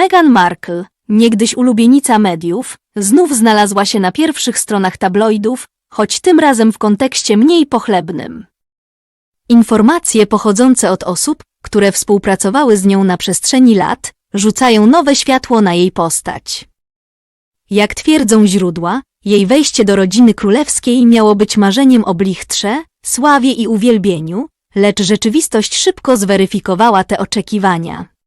Meghan Markle, niegdyś ulubienica mediów, znów znalazła się na pierwszych stronach tabloidów, choć tym razem w kontekście mniej pochlebnym. Informacje pochodzące od osób, które współpracowały z nią na przestrzeni lat, rzucają nowe światło na jej postać. Jak twierdzą źródła, jej wejście do rodziny królewskiej miało być marzeniem o blichtrze, sławie i uwielbieniu, lecz rzeczywistość szybko zweryfikowała te oczekiwania.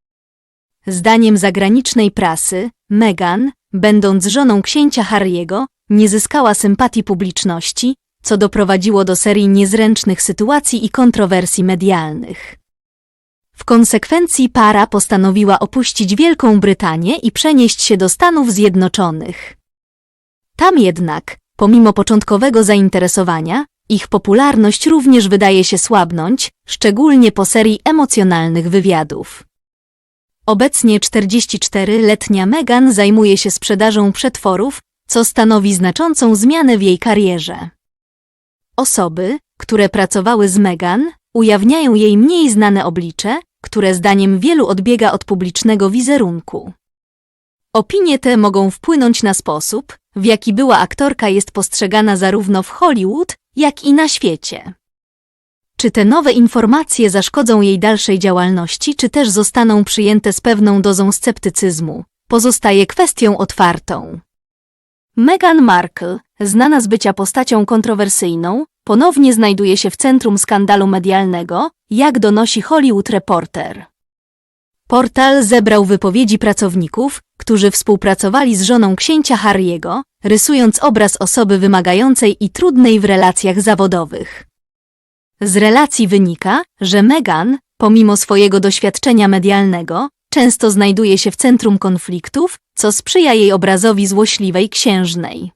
Zdaniem zagranicznej prasy, Meghan, będąc żoną księcia Harry'ego, nie zyskała sympatii publiczności, co doprowadziło do serii niezręcznych sytuacji i kontrowersji medialnych. W konsekwencji para postanowiła opuścić Wielką Brytanię i przenieść się do Stanów Zjednoczonych. Tam jednak, pomimo początkowego zainteresowania, ich popularność również wydaje się słabnąć, szczególnie po serii emocjonalnych wywiadów. Obecnie 44-letnia Meghan zajmuje się sprzedażą przetworów, co stanowi znaczącą zmianę w jej karierze. Osoby, które pracowały z Meghan, ujawniają jej mniej znane oblicze, które zdaniem wielu odbiega od publicznego wizerunku. Opinie te mogą wpłynąć na sposób, w jaki była aktorka jest postrzegana zarówno w Hollywood, jak i na świecie. Czy te nowe informacje zaszkodzą jej dalszej działalności, czy też zostaną przyjęte z pewną dozą sceptycyzmu, pozostaje kwestią otwartą. Meghan Markle, znana z bycia postacią kontrowersyjną, ponownie znajduje się w centrum skandalu medialnego, jak donosi Hollywood Reporter. Portal zebrał wypowiedzi pracowników, którzy współpracowali z żoną księcia Harry'ego, rysując obraz osoby wymagającej i trudnej w relacjach zawodowych. Z relacji wynika, że Meghan, pomimo swojego doświadczenia medialnego, często znajduje się w centrum konfliktów, co sprzyja jej obrazowi złośliwej księżnej.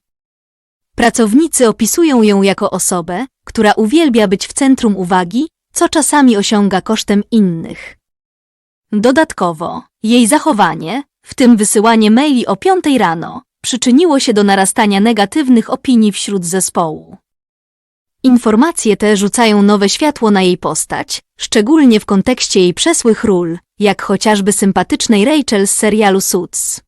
Pracownicy opisują ją jako osobę, która uwielbia być w centrum uwagi, co czasami osiąga kosztem innych. Dodatkowo, jej zachowanie, w tym wysyłanie maili o 5 rano, przyczyniło się do narastania negatywnych opinii wśród zespołu. Informacje te rzucają nowe światło na jej postać, szczególnie w kontekście jej przesłych ról, jak chociażby sympatycznej Rachel z serialu Suits.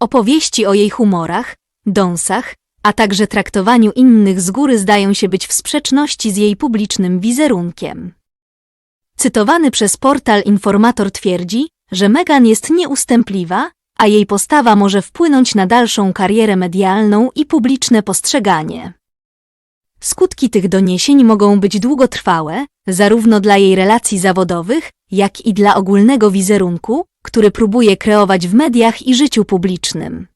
Opowieści o jej humorach, dąsach, a także traktowaniu innych z góry zdają się być w sprzeczności z jej publicznym wizerunkiem. Cytowany przez portal Informator twierdzi, że Meghan jest nieustępliwa, a jej postawa może wpłynąć na dalszą karierę medialną i publiczne postrzeganie. Skutki tych doniesień mogą być długotrwałe, zarówno dla jej relacji zawodowych, jak i dla ogólnego wizerunku, który próbuje kreować w mediach i życiu publicznym.